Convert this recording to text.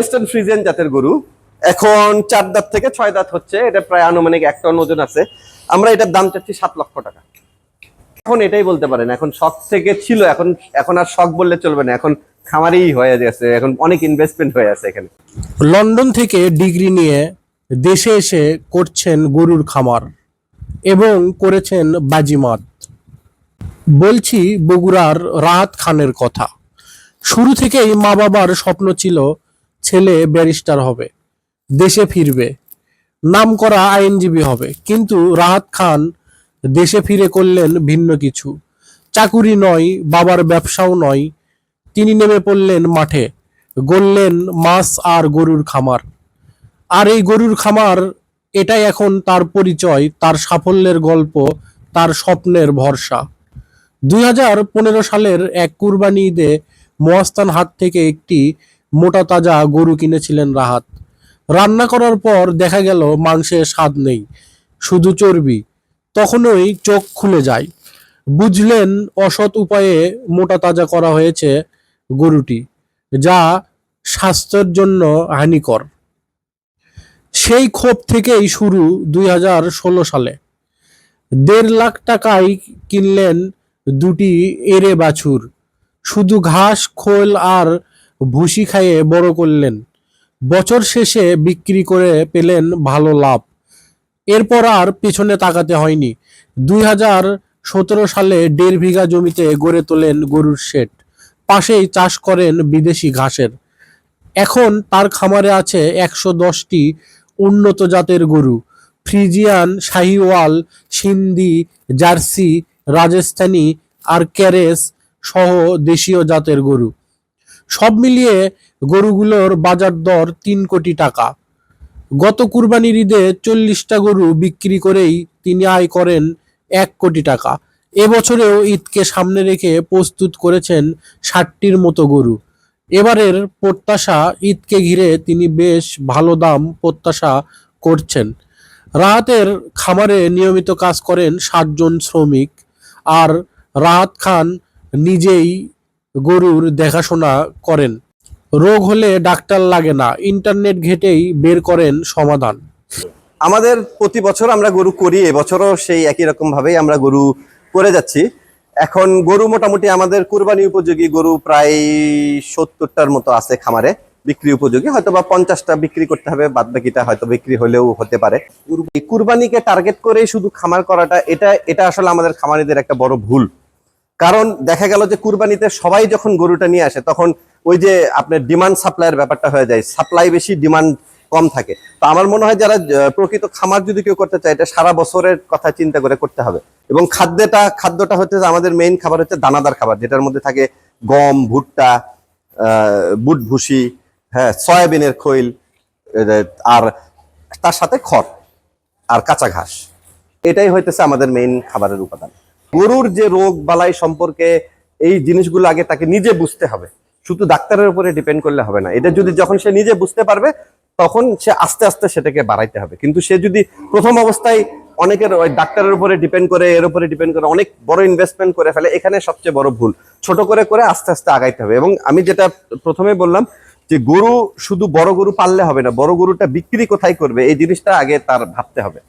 হলিস্টন Friesen জাতের গরু। এখন চার দাঁত থেকে ছয় দাঁত হচ্ছে, এটা প্রায় আনুমানিক এক টন ওজন আছে। আমরা এটার দাম চাচ্ছি সাত লক্ষ টাকা। এখন এটাই বলতে পারেন, এখন শখ থেকে ছিল, এখন এখন আর শখ বললে চলবে না, এখন খামারেই হয়ে গেছে, এখন অনেক ইনভেস্টমেন্ট হয়ে আছে এখানে। লন্ডন থেকে ডিগ্রি নিয়ে দেশে এসে করছেন গরুর খামার এবং করেছেন বাজিমাত। বলছি বগুড়ার রাহাত খানের কথা। শুরু থেকেই মা বাবার স্বপ্ন ছিল ছেলে ব্যারিস্টার হবে, দেশে ফিরবে, নামকরা আইনজীবী হবে। কিন্তু রাহাত খান দেশে ফিরে করলেন ভিন্ন কিছু। চাকুরি নয়, বাবার ব্যবসাও নয়, তিনি নেমে পড়লেন মাঠে, গড়লেন মাছ আর গরুর খামার। আর এই গরুর খামার, এটাই এখন তার পরিচয়, তার সাফল্যের গল্প, তার স্বপ্নের ভরসা। দুই হাজার পনেরো সালের এক কুরবানি ঈদে মোয়াস্তান হাট থেকে একটি মোটা তাজা গরু কিনেছিলেন রাহাত। রান্না করার পর দেখা গেল মাংসের স্বাদ নেই, শুধু চর্বি। তখনই চোখ খুলে যায়। বুঝলেন অসৎ উপায়ে মোটা তাজা করা হয়েছে গরুটি, যা স্বাস্থ্যের জন্য হানিকর। সেই ক্ষোভ থেকেই শুরু দুই হাজার ষোলো সালে। দেড় লাখ টাকায় কিনলেন দুটি এরে বাছুর। শুধু ঘাস, খোল আর ভুসি খাইয়ে বড় করলেন। বছর শেষে বিক্রি করে পেলেন ভালো লাভ। এরপর আর পেছনে তাকাতে হয়নি। দুই হাজার সতেরো সালে দেড় বিঘা জমিতে গড়ে তোলেন গরুর শেড। পাশেই চাষ করেন বিদেশি ঘাসের। এখন তার খামারে আছে একশো দশটি উন্নত জাতের গরু। ফ্রিজিয়ান, শাহিওয়াল, সিন্ধি, জার্সি, রাজস্থানী, আর ক্যারেস সহ দেশীয় জাতের গরু। সব মিলিয়ে গরুগুলোর বাজার দর তিন কোটি টাকা। গত কুরবানির ঈদে চল্লিশটা গরু বিক্রি করেই তিনি আয় করেন এক কোটি টাকা। এবছরেও ঈদকে সামনে রেখে প্রস্তুত করেছেন ষাটটির মতো গরু। এবারের প্রত্যাশা ঈদকে ঘিরে তিনি বেশ ভালো দাম প্রত্যাশা করছেন। রাহাতের খামারে নিয়মিত কাজ করেন সাতজন শ্রমিক। আর রাহাত খান নিজেই গরুর দেখাশোনা করেন। রোগ হলে ডাক্তার লাগে না, ইন্টারনেট ঘেটেই বের করেন সমাধান। আমাদের প্রতি বছর আমরা গরু করি, এবছরও সেই একই রকম ভাবেই আমরা গরু করে যাচ্ছি। এখন গরু মোটামুটি আমাদের কুরবানি উপযোগী গরু প্রায় সত্তরটার মতো আছে খামারে, বিক্রি উপযোগী। হয়তো বা পঞ্চাশটা বিক্রি করতে হবে বাদ বাকিটা হয়তো বিক্রি হলেও হতে পারে। কুরবানিকে টার্গেট করে শুধু খামার করাটা, এটা এটা আসলে আমাদের খামারিদের একটা বড় ভুল। কারণ দেখা গেল যে কুরবানিতে সবাই যখন গরুটা নিয়ে আসে, তখন ওই যে আপনার ডিমান্ড সাপ্লাইয়ের ব্যাপারটা হয়ে যায় সাপ্লাই বেশি ডিমান্ড কম থাকে। তো আমার মনে হয় যারা প্রকৃত খামার যদি কেউ করতে চায়, এটা সারা বছরের কথা চিন্তা করে করতে হবে। এবং খাদ্যটা খাদ্যটা হচ্ছে আমাদের মেইন খাবার হচ্ছে দানাদার খাবার, যেটার মধ্যে থাকে গম, ভুট্টা বুট ভুসি হ্যাঁ সয়াবিনের খৈল আর তার সাথে খড়, আর কাঁচা ঘাস। এটাই হইতেছে আমাদের মেইন খাবারের উপাদান। গরুর যে রোগ বালাই সম্পর্কে এই জিনিসগুলো আগে তাকে নিজে বুঝতে হবে। শুধু ডাক্তারের উপরে ডিপেন্ড করলে হবে না। এটা যদি যখন সে নিজে বুঝতে পারবে, তখন সে আস্তে আস্তে সেটাকে বাড়াইতে হবে। কিন্তু সে যদি প্রথম অবস্থায় অনেকের ওই ডাক্তারের উপরে ডিপেন্ড করে, এর উপরে ডিপেন্ড করে, অনেক বড় ইনভেস্টমেন্ট করে ফেলে, এখানে সবচেয়ে বড় ভুল। ছোট করে করে আস্তে আস্তে আগাইতে হবে। এবং আমি যেটা প্রথমে বললাম যে গরু শুধু বড় গরু পাললে হবে না, বড় গরুটা বিক্রি কোথায় করবে, এই জিনিসটা আগে তার ভাবতে হবে।